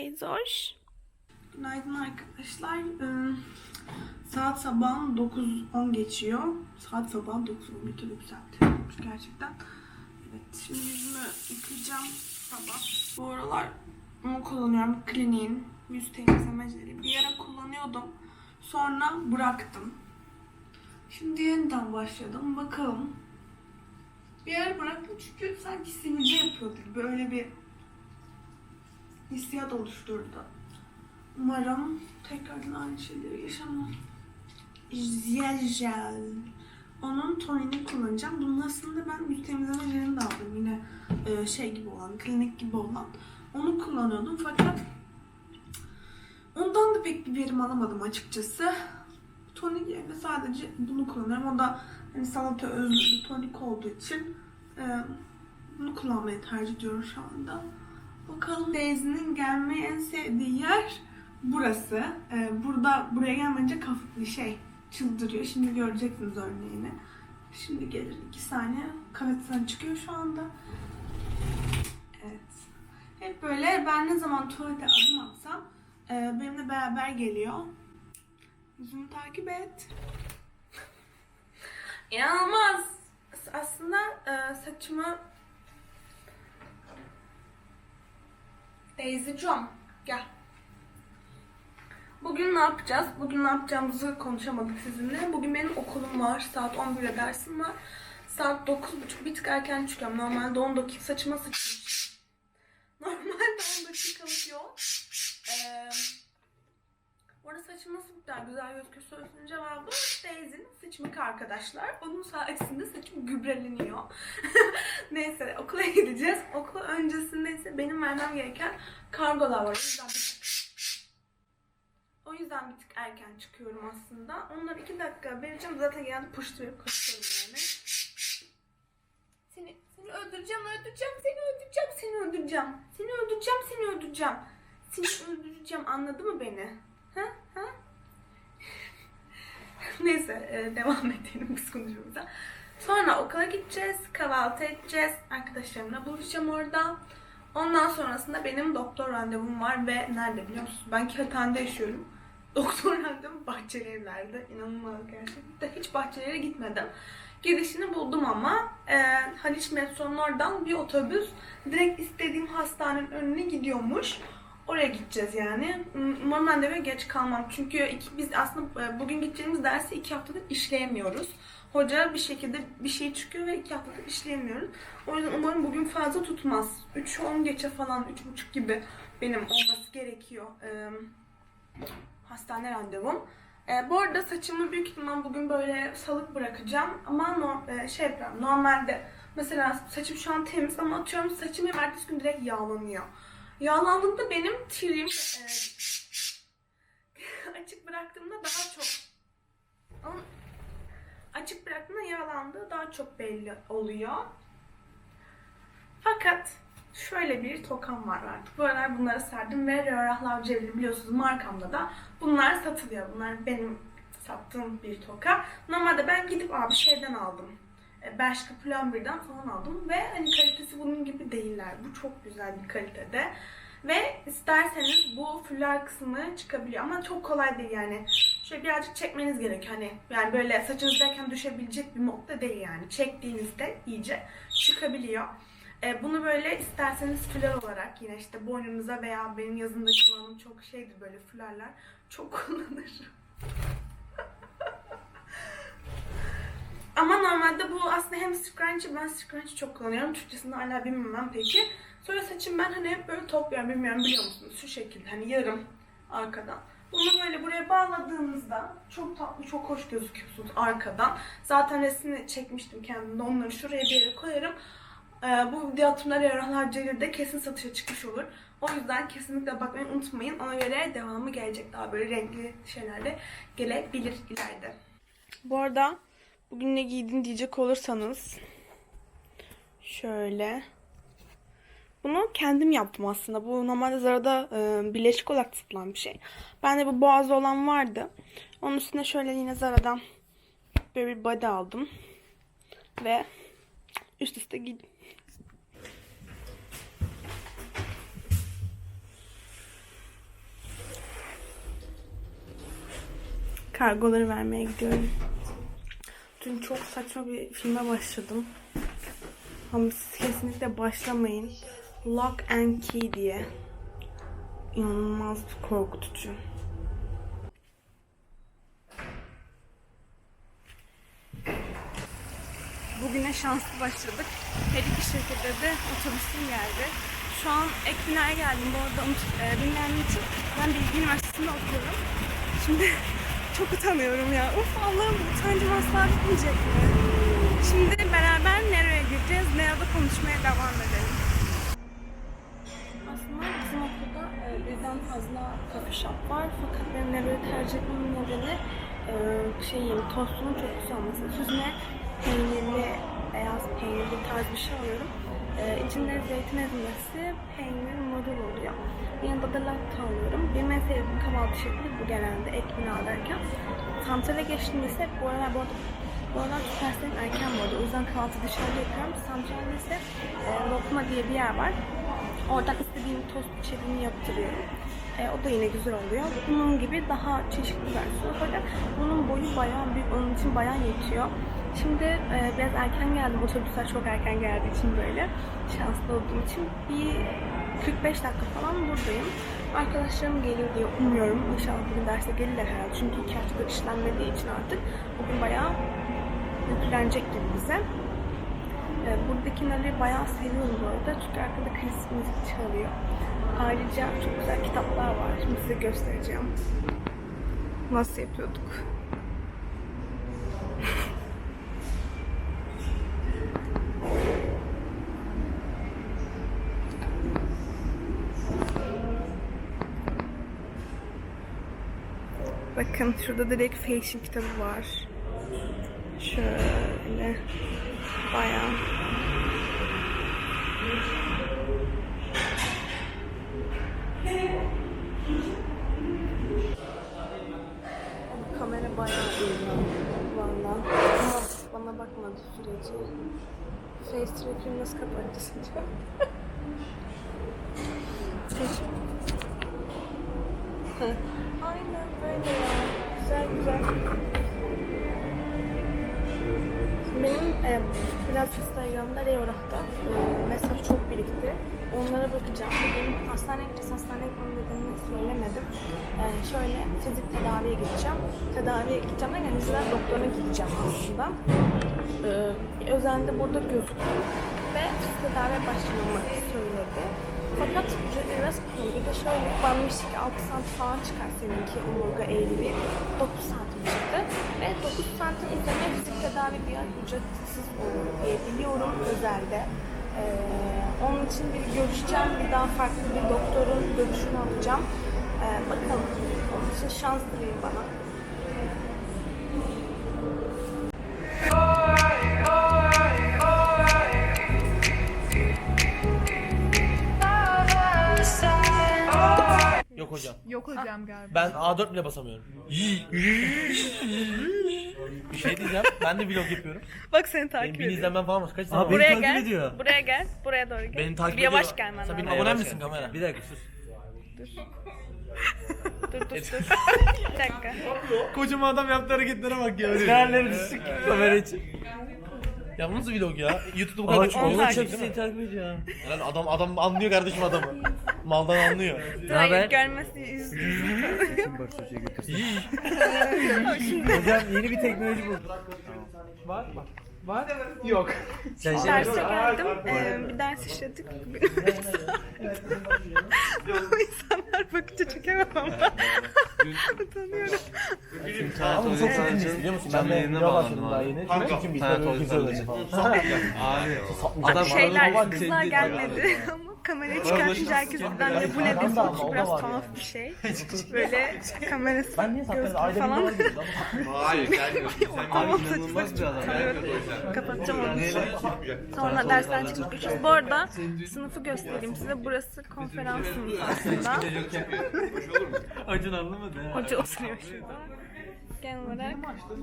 Hoş. Günaydın arkadaşlar. Ee, saat sabahın 9.10 geçiyor. Saat sabahın 9.10 bir türlü yükseltiyormuş gerçekten. Evet şimdi yüzümü yıkayacağım sabah. Bu aralar bunu kullanıyorum. Kliniğin yüz temizlemecileri. Bir ara kullanıyordum. Sonra bıraktım. Şimdi yeniden başladım. Bakalım. Bir ara bıraktım çünkü sanki sivilce yapıyor gibi. Böyle bir hissiyat oluşturdu. Umarım tekrardan aynı şeyleri yaşamam. Jel. Onun tonini kullanacağım. Bunun aslında ben yüz temizleme jelini de aldım. Yine e, şey gibi olan, klinik gibi olan. Onu kullanıyordum fakat ondan da pek bir verim alamadım açıkçası. Tonik yerine sadece bunu kullanıyorum. O da hani salata özlü bir tonik olduğu için e, bunu kullanmayı tercih ediyorum şu anda. Bakalım Beyzi'nin gelmeyi en sevdiği yer burası. Ee, burada buraya gelmeyince kafası şey çıldırıyor. Şimdi göreceksiniz örneğini. Şimdi gelir iki saniye. Kafetten çıkıyor şu anda. Evet. Hep böyle ben ne zaman tuvalete adım atsam e, benimle beraber geliyor. Yüzümü takip et. İnanılmaz. Aslında e, saçımı Teyzeciğim gel. Bugün ne yapacağız? Bugün ne yapacağımızı konuşamadık sizinle. Bugün benim okulum var. Saat 11'de dersim var. Saat 9.30 bir tık erken çıkıyorum. Normalde 10 dakika saçıma sıçmış. Normalde 10 dakikalık yol. Ee, bu arada kadar güzel gözüküyor sorusunun cevabı Daisy'nin sıçmık arkadaşlar. Onun sayesinde saçım gübreleniyor. Neyse okula gideceğiz. Okul öncesinde ise benim vermem gereken kargolar var. O yüzden bir o yüzden bir tık erken çıkıyorum aslında. Onları iki dakika vereceğim. Zaten genelde puşturup kaçıyorum yani. Seni, seni öldüreceğim, öldüreceğim, seni öldüreceğim, seni öldüreceğim. Seni öldüreceğim, seni öldüreceğim. Seni öldüreceğim anladı mı beni? Ha? Neyse e, devam edelim biz konuşmamıza. Sonra okula gideceğiz, kahvaltı edeceğiz. Arkadaşlarımla buluşacağım orada. Ondan sonrasında benim doktor randevum var ve nerede biliyor musunuz? Ben Kağıthane'de yaşıyorum. Doktor randevum Bahçeli Evler'de. İnanılmaz gerçekten. Hiç Bahçeli'ye gitmedim. Girişini buldum ama e, Haliç metronun oradan bir otobüs direkt istediğim hastanenin önüne gidiyormuş. Oraya gideceğiz yani. Umarım ben geç kalmam. Çünkü iki, biz aslında e, bugün gideceğimiz dersi iki haftadır işleyemiyoruz. Hoca bir şekilde bir şey çıkıyor ve iki haftadır işleyemiyoruz. O yüzden umarım bugün fazla tutmaz. 3-10 geçe falan, 3.30 gibi benim olması gerekiyor. Ee, hastane randevum. Ee, bu arada saçımı büyük ihtimal bugün böyle salık bırakacağım. Ama no, e, şey yapıyorum. Normalde mesela saçım şu an temiz ama atıyorum saçım ertesi gün direkt yağlanıyor. Yağlandığında benim tüyüm e, açık bıraktığımda daha çok ama açık bıraktığımda yağlandığı daha çok belli oluyor. Fakat şöyle bir tokam var artık. Bu aralar bunları serdim ve Röhrah Cevri biliyorsunuz markamda da bunlar satılıyor. Bunlar benim sattığım bir toka. Normalde ben gidip abi şeyden aldım. E, Bershka Plumber'dan falan aldım ve hani kalitesi bunun gibi değiller. Bu çok güzel bir kalitede. Ve isterseniz bu fuller kısmı çıkabiliyor ama çok kolay değil yani. Şöyle birazcık çekmeniz gerekiyor hani yani böyle saçınızdayken düşebilecek bir modda değil yani. Çektiğinizde iyice çıkabiliyor. E, bunu böyle isterseniz fuller olarak yine işte boynunuza veya benim yazında kullandığım çok şeydir böyle fullerler. Çok kullanırım. Ama normalde bu aslında hem scrunchie, ben scrunchie çok kullanıyorum. Türkçesini hala bilmem peki. Sonra saçım ben hani hep böyle topluyorum, bilmiyorum biliyor musunuz? Şu şekilde hani yarım arkadan. Bunu böyle buraya bağladığımızda çok tatlı, çok hoş gözüküyorsunuz arkadan. Zaten resmini çekmiştim kendimde. Onları şuraya bir yere koyarım. Ee, bu video atımları Yarahlar Celil'de kesin satışa çıkmış olur. O yüzden kesinlikle bakmayı unutmayın. Ona göre devamı gelecek. Daha böyle renkli şeyler de gelebilir ileride. Bu arada Bugün ne giydin diyecek olursanız şöyle bunu kendim yaptım aslında. Bu normalde Zara'da e, bileşik olarak satılan bir şey. Bende bu boğazlı olan vardı. Onun üstüne şöyle yine Zara'dan böyle bir body aldım. Ve üst üste giydim. Kargoları vermeye gidiyorum. Dün çok saçma bir filme başladım. Ama siz kesinlikle başlamayın. Lock and Key diye. İnanılmaz korkutucu. Bugüne şanslı başladık. Her iki şirkette de otobüsüm geldi. Şu an ek binaya geldim. Bu arada e, bilmeyenler için ben Bilgi Üniversitesi'nde okuyorum. Şimdi çok utanıyorum ya. Uf Allah'ım utancım asla bitmeyecek mi? Şimdi beraber nereye gideceğiz? Nerede konuşmaya devam edelim. Aslında bizim okulda e, birden fazla coffee shop var. Fakat benim nereye tercih etmemin nedeni e, şeyin, tostunun çok güzel olması. Süzme peynirli, beyaz peynirli tarz bir şey alıyorum. E, içinde zeytin ezmesi, peynir, marul oluyor. Yanında da latte alıyorum. Benim en sevdiğim kahvaltı şekli bu genelde ek bina derken. Santrale geçtiğimde ise bu aralar bu arada bu aralar derslerim erken arada. O yüzden kahvaltı dışarıda yapıyorum. Santralde ise e, lokma diye bir yer var. Oradan istediğim tost içeriğini yaptırıyorum. E, o da yine güzel oluyor. Bunun gibi daha çeşitli versiyonu fakat bunun boyu bayağı büyük. Onun için bayağı yetiyor. Şimdi e, biraz erken geldim. Otobüsler çok erken geldiği için böyle. Şanslı olduğum için bir 45 dakika falan buradayım. Arkadaşlarım gelir diye umuyorum. İnşallah bugün derse gelirler herhalde. Çünkü iki haftadır işlenmediği için artık bugün bayağı yüklenecek gibi bize. Ee, Buradakileri bayağı seviyorum bu arada çünkü arkada klasik müzik çalıyor. Ayrıca çok güzel kitaplar var. Şimdi size göstereceğim. Nasıl yapıyorduk? Bakın şurada direkt fashion kitabı var. Şöyle bayağı Kamera bayağı iyi valla. Ama bana bakmadı sürece. Face track'imi nasıl kapatacağız acaba? Seç. Aynen böyle ya. Güzel güzel. Benim e, biraz Instagram'da Reorah'ta e, mesaj çok birikti. Onlara bakacağım. Benim hastaneye gideceğiz. Hastaneye gitmem nedenini söylemedim. E, şöyle fizik tedaviye gideceğim. Tedaviye gideceğim derken yüzler doktoruna gideceğim aslında. E, özelde burada gözüktü. Ve tedaviye başlamamı söyledi. Fakat biraz pahalı. Bir şöyle demişti ki 6 santim falan çıkar seninki omurga eğriliği. 9 santim çıktı. Ve 9 santim üzerine fizik tedavi bir ay ücretsiz olur diye biliyorum özelde. Ee, onun için bir görüşeceğim. Bir daha farklı bir doktorun görüşünü alacağım. Ee, bakalım. Onun için şans dileyin bana. Yok hocam. Yok hocam galiba. Ben A4 bile basamıyorum. bir şey diyeceğim. Ben de vlog yapıyorum. Bak seni Benim takip bin ediyorum. izlenmem falan var. Kaç var? Beni Buraya takip gel. ediyor. Buraya gel. Buraya doğru gel. Beni takip bir ediyor. yavaş gelmen Sen lazım. abonem hoş misin kamera? Bir dakika sus. Dur dur dur. bir dakika. Kocaman adam yaptığı hareketlere bak ya. Değerleri düşük kamera için. Ya bu nasıl vlog ya? YouTube'da bu kadar Ay, küçük çekti çok değil mi? takip ediyor. Lan adam adam anlıyor kardeşim adamı. Maldan anlıyor. Dur haber? hayır görmesi yüz. Hocam yeni bir teknoloji bulduk. Var mı? Var Yok. Sen şey Derse geldim. Ee, bir ders işledik. Ama insanlar bakınca çekemem ama. Utanıyorum. Ama çok çok ilginç biliyor musun? Ben de vlog başladım daha yeni. Kanka. Kim biz böyle güzel olacak falan. Adam Şeyler, kızlar gelmedi ama kamerayı çıkartınca herkes birden de bu ne Ben de diyor ama o da biraz tuhaf bir şey. Böyle kamerası Ben niye bir falan. Hayır gelmiyor. Sen Ama inanılmaz bir adam. Kapatacağım onu. Sonra dersten çıkıp geçiyoruz. Bu arada sınıfı göstereyim size. Burası konferans sınıfı aslında. Acun anlamadı ha. Hoca oturuyor şurada. Genel olarak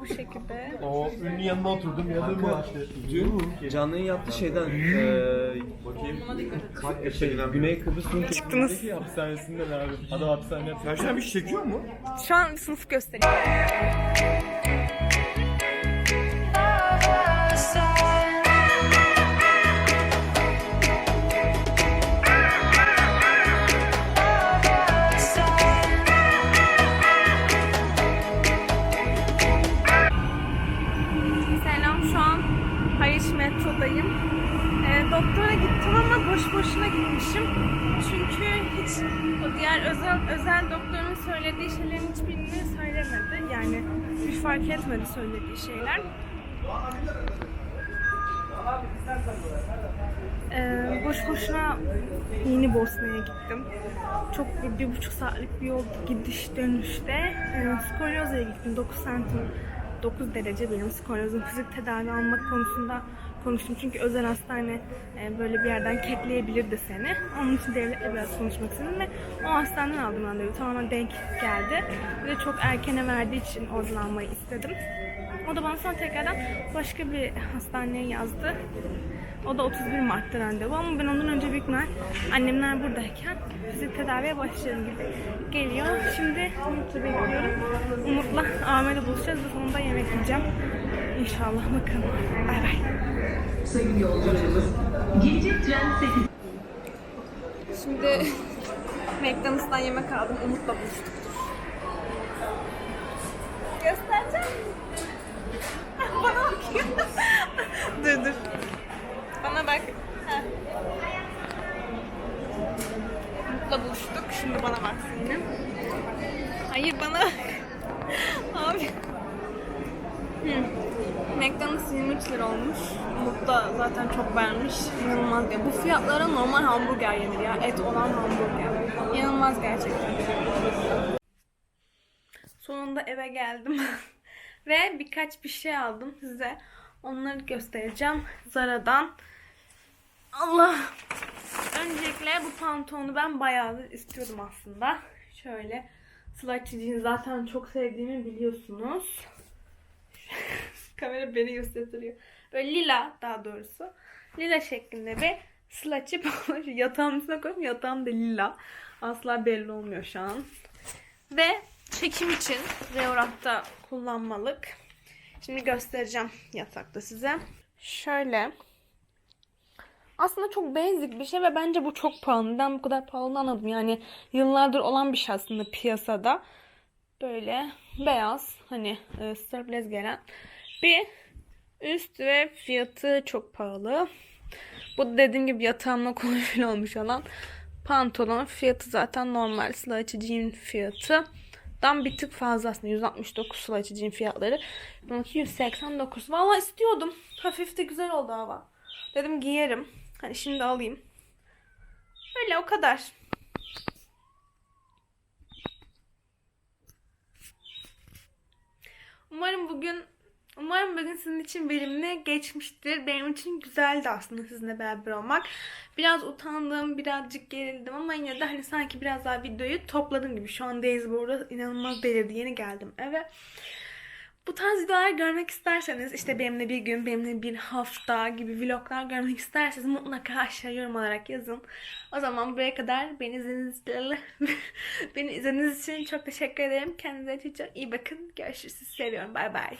bu şekilde. O ünlü yanına oturdum yanımı açtı. Dün Canlı'nın yaptığı şeyden eee bakayım. Şey, Güney Kıbrıs Rum Çıktınız. Hapishanesinden abi. Adam hapishanede bir şey çekiyor mu? Şu an sınıf gösteriyor. Gitmişim. Çünkü hiç o diğer özel özel doktorun söylediği şeylerin hiçbirini söylemedi. Yani hiç fark etmedi söylediği şeyler. Ee, boş boşuna yeni Bosna'ya gittim. Çok bir, bir buçuk saatlik bir yol gidiş dönüşte. Ee, skolyoza'ya gittim. 9 santim 9 derece benim skolyozum. Fizik tedavi almak konusunda konuştum. Çünkü özel hastane e, böyle bir yerden kekleyebilirdi seni. Onun için devletle biraz konuşmak istedim ve o hastaneden aldım randevu. Tamamen denk geldi. Ve çok erkene verdiği için oradan almayı istedim. O da bana sonra tekrardan başka bir hastaneye yazdı. O da 31 Mart'ta randevu ama ben ondan önce büyük ihtimal annemler buradayken fizik tedaviye başlarım gibi geliyor. Şimdi Umut'u bekliyorum. Umut'la Ahmet'le buluşacağız ve sonunda yemek yiyeceğim. İnşallah bakalım. Bay bay. Sayın yolcularımız, gelecek tren 8 Şimdi McDonald's'tan yemek aldım. Umut'la buluştuk. Göstereceğim. Bana bakıyor. dur dur. Bana bak. Heh. Umut'la buluştuk. Şimdi bana baksın yine. Hayır bana. Abi. Hı. McDonald's 23 lira olmuş. Umut da zaten çok beğenmiş. İnanılmaz ya. Bu fiyatlara normal hamburger yenir ya. Et olan hamburger. İnanılmaz gerçekten. Sonunda eve geldim. Ve birkaç bir şey aldım size. Onları göstereceğim. Zara'dan. Allah! Öncelikle bu pantolonu ben bayağıdır istiyordum aslında. Şöyle. Jean zaten çok sevdiğimi biliyorsunuz. Kamera beni gösteriyor. Böyle lila daha doğrusu. Lila şeklinde bir slaçı yatağın üstüne koydum. Yatağım da lila. Asla belli olmuyor şu an. Ve çekim için Reorah'ta kullanmalık. Şimdi göstereceğim yatakta size. Şöyle. Aslında çok basic bir şey ve bence bu çok pahalı. Neden bu kadar pahalı anladım. Yani yıllardır olan bir şey aslında piyasada. Böyle beyaz hani e, strapless gelen bir üst ve fiyatı çok pahalı. Bu dediğim gibi yatağımla konuşun olmuş olan pantolon fiyatı zaten normal slice jean fiyatı. Dan bir tık fazla aslında 169 slice jean fiyatları. Bununki 189. Valla istiyordum. Hafif de güzel oldu hava. Dedim giyerim. Hani şimdi alayım. Öyle o kadar. Umarım bugün Umarım bugün sizin için verimli geçmiştir. Benim için güzeldi aslında sizinle beraber olmak. Biraz utandım, birazcık gerildim ama yine de hani sanki biraz daha videoyu topladım gibi. Şu an Days burada inanılmaz belirdi. Yeni geldim eve. Bu tarz videolar görmek isterseniz işte benimle bir gün, benimle bir hafta gibi vloglar görmek isterseniz mutlaka aşağı yorum olarak yazın. O zaman buraya kadar beni izlediğiniz, beni izlediğiniz için çok teşekkür ederim. Kendinize çok, iyi bakın. Görüşürüz. Seviyorum. Bay bay.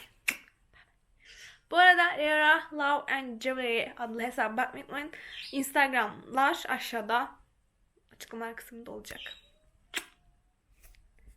Bu arada Rera Love and Jewelry adlı hesaba bakmayı unutmayın. Instagramlar aşağıda açıklamalar kısmında olacak.